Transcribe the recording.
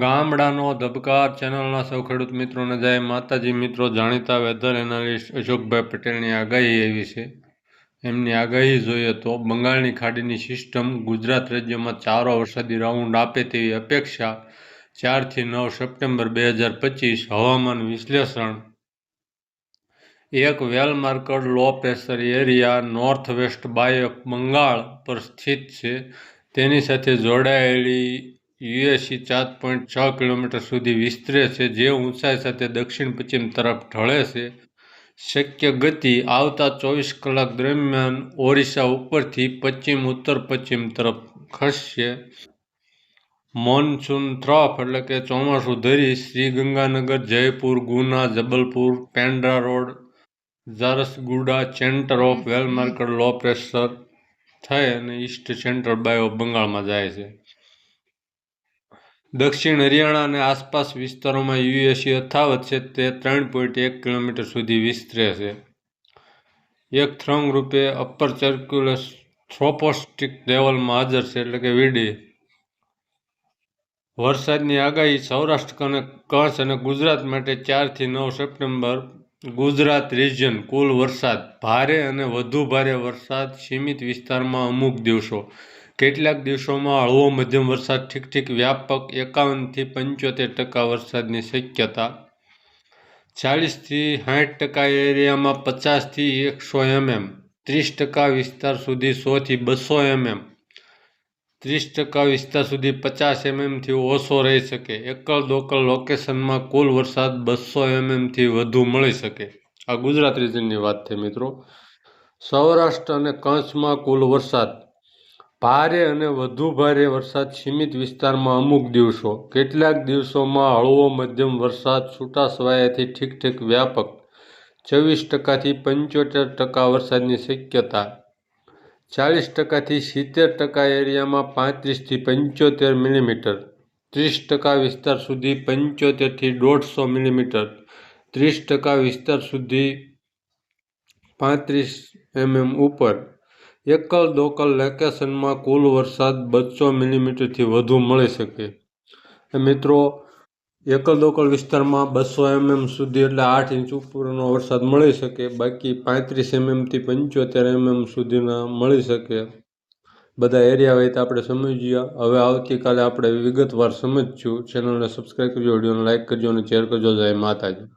ગામડાનો ધબકાર ચેનલના સૌ ખેડૂત મિત્રોને જય માતાજી. મિત્રો, જાણીતા વેધર એનાલિસ્ટ અશોકભાઈ પટેલની આગાહી એવી છે. એમની આગાહી જોઈએ તો, બંગાળની ખાડીની સિસ્ટમ ગુજરાત રાજ્યમાં ચારો વરસાદી રાઉન્ડ આપે તેવી અપેક્ષા ચારથી નવ સપ્ટેમ્બર બે હજાર પચીસ હવામાન વિશ્લેષણ. એક well marked low pressure area north west bay Bengal પર સ્થિત છે. તેની સાથે જોડાયેલી યુએસી ચાર પોઈન્ટ છ કિલોમીટર સુધી વિસ્તરે છે. જે ઊંચાઈ સાથે દક્ષિણ પશ્ચિમ તરફ ઢળે છે. શક્ય ગતિ આવતા ચોવીસ કલાક દરમિયાન ઓરિસ્સા ઉપરથી પશ્ચિમ ઉત્તર પશ્ચિમ તરફ ખસશે. મોનસૂન ટ્રફ એટલે કે ચોમાસું ધરી Shri Ganganagar Jaipur, Guna, Jabalpur Pendra road, Jharsuguda, centre of well marked low pressure થઈ અને ઈસ્ટ સેન્ટ્રલ બાય બંગાળમાં જાય છે. દક્ષિણ હરિયાણા અને આસપાસ વિસ્તારોમાં યુએસી યથાવત છે તે ત્રણ પોઈન્ટ એક કિલોમીટર સુધી વિસ્તરે છે. એક થ્રંગ રૂપે અપર સર્ક્યુલસ થ્રોપોસ્ટિક લેવલમાં હાજર છે એટલે કે વીડી. વરસાદની આગાહી સૌરાષ્ટ્ર અને કચ્છ અને ગુજરાત માટે ચારથી નવ સપ્ટેમ્બર ગુજરાત રિજન કુલ વરસાદ, ભારે અને વધુ ભારે વરસાદ સીમિત વિસ્તારમાં અમુક દિવસો કેટલાક દિવસોમાં હળવો મધ્યમ વરસાદ ઠીક ઠીક વ્યાપક એકાવનથી પંચોતેર ટકા વરસાદની શક્યતા. ચાલીસથી સાઠ ટકા એરિયામાં પચાસથી એકસો એમએમ, ત્રીસ ટકા વિસ્તાર સુધી સોથી બસો એમએમ, ત્રીસ ટકા વિસ્તાર સુધી પચાસ એમએમથી ઓછો રહી શકે. એકલ દોકલ લોકેશનમાં કુલ વરસાદ બસો એમએમથી વધુ મળી શકે. આ ગુજરાત રિજનની વાત થઈ મિત્રો. સૌરાષ્ટ્ર અને કચ્છમાં કુલ વરસાદ ભારે અને વધુ ભારે વરસાદ સીમિત વિસ્તારમાં અમુક દિવસો. કેટલાક દિવસોમાં હળવો મધ્યમ વરસાદ છૂટાછવાયાથી ઠીક ઠીક વ્યાપક ચોવીસ ટકાથી પંચોતેર ટકા વરસાદની શક્યતા. ચાલીસ ટકાથી સિત્તેર ટકા એરિયામાં પાંત્રીસથી પંચોતેર મિલીમીટર. ત્રીસ ટકા વિસ્તાર સુધી પંચોતેરથી દોઢસો મિલીમીટર. ત્રીસ ટકા વિસ્તાર સુધી પાંત્રીસ એમએમ ઉપર. એકલ દોકલ લોકેશનમાં કુલ વરસાદ બસો મિલીમીટરથી વધુ મળી શકે. મિત્રો, એકલ દોકલ વિસ્તારમાં બસો એમએમ સુધી એટલે આઠ ઇંચ ઉપરનો વરસાદ મળી શકે. બાકી પાંત્રીસ એમએમથી પંચોતેર એમએમ સુધીના મળી શકે. બધા એરિયા હોય તો આપણે સમજીએ. હવે આવતીકાલે આપણે વિગતવાર સમજશું. ચેનલને સબસ્ક્રાઈબ કરજો, વિડીયોને લાઇક કરજો અને શેર કરજો. જય માતાજી.